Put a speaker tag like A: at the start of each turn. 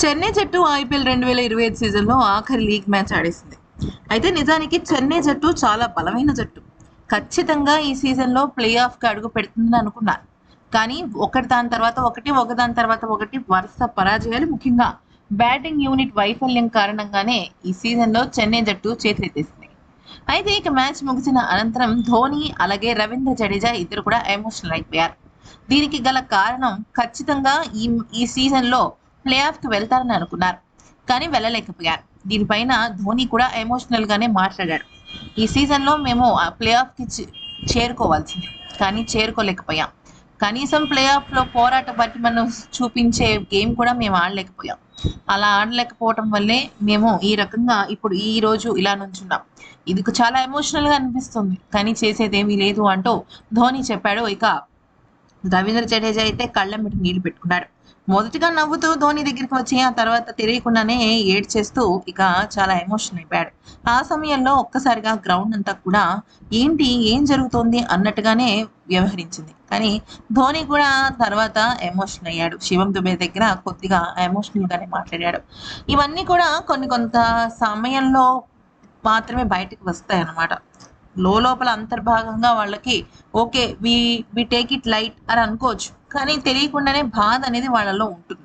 A: చెన్నై జట్టు ఐపీఎల్ రెండు వేల ఇరవై ఐదు సీజన్లో ఆఖరి లీగ్ మ్యాచ్ ఆడేసింది. అయితే నిజానికి చెన్నై జట్టు చాలా బలమైన జట్టు. ఖచ్చితంగా ఈ సీజన్లో ప్లే ఆఫ్కి అడుగు పెడుతుందని అనుకున్నారు. కానీ ఒకటి దాని తర్వాత ఒకటి ఒకదాని తర్వాత ఒకటి వరుస పరాజయాలు ముఖ్యంగా బ్యాటింగ్ యూనిట్ వైఫల్యం కారణంగానే ఈ సీజన్లో చెన్నై జట్టు చేతులెత్తేసింది. అయితే ఇక మ్యాచ్ ముగిసిన అనంతరం ధోని అలాగే రవీంద్ర జడేజా ఇద్దరు కూడా ఎమోషనల్ అయిపోయారు. దీనికి గల కారణం ఖచ్చితంగా ఈ ఈ సీజన్లో ప్లే ఆఫ్కి వెళ్తారని అనుకున్నారు కానీ వెళ్ళలేకపోయారు. దీనిపైన ధోని కూడా ఎమోషనల్ గానే మాట్లాడాడు. ఈ సీజన్లో మేము ఆ ప్లే ఆఫ్కి చేరుకోవాల్సింది కానీ చేరుకోలేకపోయాం. కనీసం ప్లే ఆఫ్లో పోరాట మనం చూపించే గేమ్ కూడా మేము ఆడలేకపోయాం. అలా ఆడలేకపోవటం వల్లే మేము ఈ రకంగా ఇప్పుడు ఈ రోజు ఇలా నుంచున్నాం. ఇది చాలా ఎమోషనల్గా అనిపిస్తుంది కానీ చేసేదేమీ లేదు అంటూ ధోని చెప్పాడు. ఇక రవీంద్ర జడేజా అయితే కళ్ళ మీద నీళ్ళు పెట్టుకున్నాడు. మొదటిగా నవ్వుతూ ధోని దగ్గరికి వచ్చి ఆ తర్వాత తెలియకుండానే ఏడ్ చేస్తూ ఇక చాలా ఎమోషన్ అయిపోయాడు. ఆ సమయంలో ఒక్కసారిగా గ్రౌండ్ అంతా కూడా ఏంటి ఏం జరుగుతోంది అన్నట్టుగానే వ్యవహరించింది. కానీ ధోని కూడా తర్వాత ఎమోషన్ అయ్యాడు. శివం దుబే దగ్గర కొద్దిగా ఎమోషనల్ గానే మాట్లాడాడు. ఇవన్నీ కూడా కొన్ని కొంత సమయంలో మాత్రమే బయటకు వస్తాయి అన్నమాట లోపల అంతర్భాగంగా వాళ్ళకి okay we we take it light అని అనుకోవచ్చు. కానీ తెలియకుండానే బాధ అనేది వాళ్ళలో ఉంటుంది.